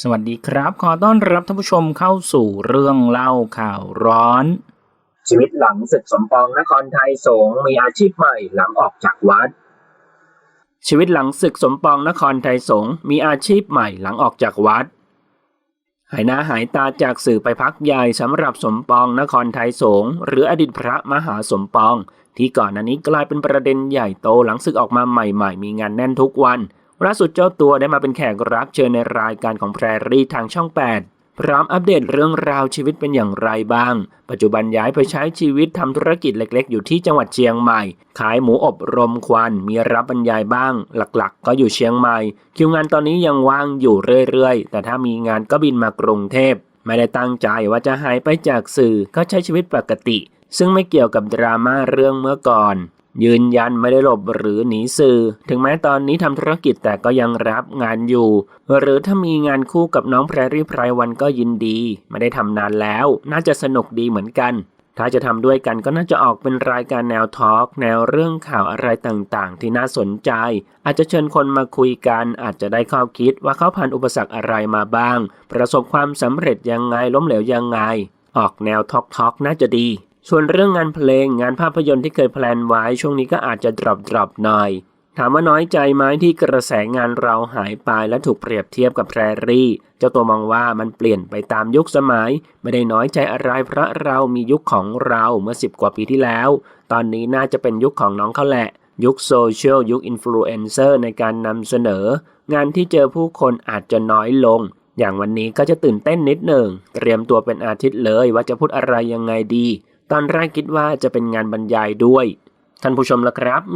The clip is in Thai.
สวัสดีครับ ขอต้อนรับท่านผู้ชมเข้าสู่เรื่องเล่าข่าวร้อน ชีวิตหลังศึกสมปองนครไทยสงฆ์มีอาชีพใหม่หลังออกจากวัด ชีวิตหลังศึกสมปองนครไทยสงฆ์มีอาชีพใหม่หลังออกจากวัด หายหน้าหายตาจากสื่อไปพักใหญ่สำหรับสมปองนครไทยสงฆ์หรืออดีตพระมหาสมปอง ที่ก่อนหน้านี้กลายเป็นประเด็นใหญ่โตหลังศึกออกมาใหม่ ๆ มีงานแน่นทุกวัน ล่าสุดเจ้าตัวได้มาเป็นแขกรับเชิญในรายการของแพรรี่ทางช่อง 8 พร้อมอัปเดตเรื่องราวชีวิตเป็นอย่างไรบ้าง ปัจจุบันย้ายไปใช้ชีวิตทำธุรกิจเล็กๆ อยู่ที่จังหวัดเชียงใหม่ ขายหมูอบรมควันมีรับบรรยายบ้าง หลักๆ ก็อยู่เชียงใหม่ คิวงานตอนนี้ยังว่างอยู่เรื่อยๆ แต่ถ้ามีงานก็บินมากรุงเทพไม่ได้ตั้งใจว่าจะหายไปจากสื่อก็ใช้ชีวิตปกติ ซึ่งไม่เกี่ยวกับดราม่าเรื่องเมื่อก่อน ยืนยันไม่ได้หลบหรือหนีสื่อ ถึงแม้ตอนนี้ทำธุรกิจแต่ก็ยังรับงานอยู่ หรือถ้ามีงานคู่กับน้องแพรรี่ไพรวันก็ยินดี ไม่ได้ทำนานแล้ว น่าจะสนุกดีเหมือนกัน ถ้าจะทำด้วยกันก็น่าจะออกเป็นรายการแนวทอล์กแนวเรื่องข่าวอะไรต่างๆ ที่น่าสนใจ อาจจะเชิญคนมาคุยกัน อาจจะได้ข้อคิดว่าเขาผ่านอุปสรรคอะไรมาบ้าง ประสบความสำเร็จยังไงล้มเหลวยังไง ออกแนวทอล์กทอล์กน่าจะดี ส่วนเรื่องงานเพลงงานภาพยนตร์ที่เคยแพลนไว้ช่วงนี้ก็อาจจะดรอปดรอปหน่อย ถามว่าน้อยใจไหมที่กระแสงานเราหายไปและถูกเปรียบเทียบกับแพรรี่ เจ้าตัวมองว่ามันเปลี่ยนไปตามยุคสมัย ไม่ได้น้อยใจอะไรเพราะเรามียุคของเราเมื่อ 10 กว่าปีที่แล้ว ตอนนี้น่าจะเป็นยุคของน้องเขาแหละ ยุคโซเชียลยุคอินฟลูเอนเซอร์ในการนำเสนอ งานที่เจอผู้คนอาจจะน้อยลงอย่างวันนี้ก็จะตื่นเต้นนิดหนึ่งเตรียมตัวเป็นอาทิตย์เลยว่าจะพูดอะไรยังไงดี ตอนแรกคิดว่าจะเป็นงานบรรยายด้วย ท่านผู้ชมละครับ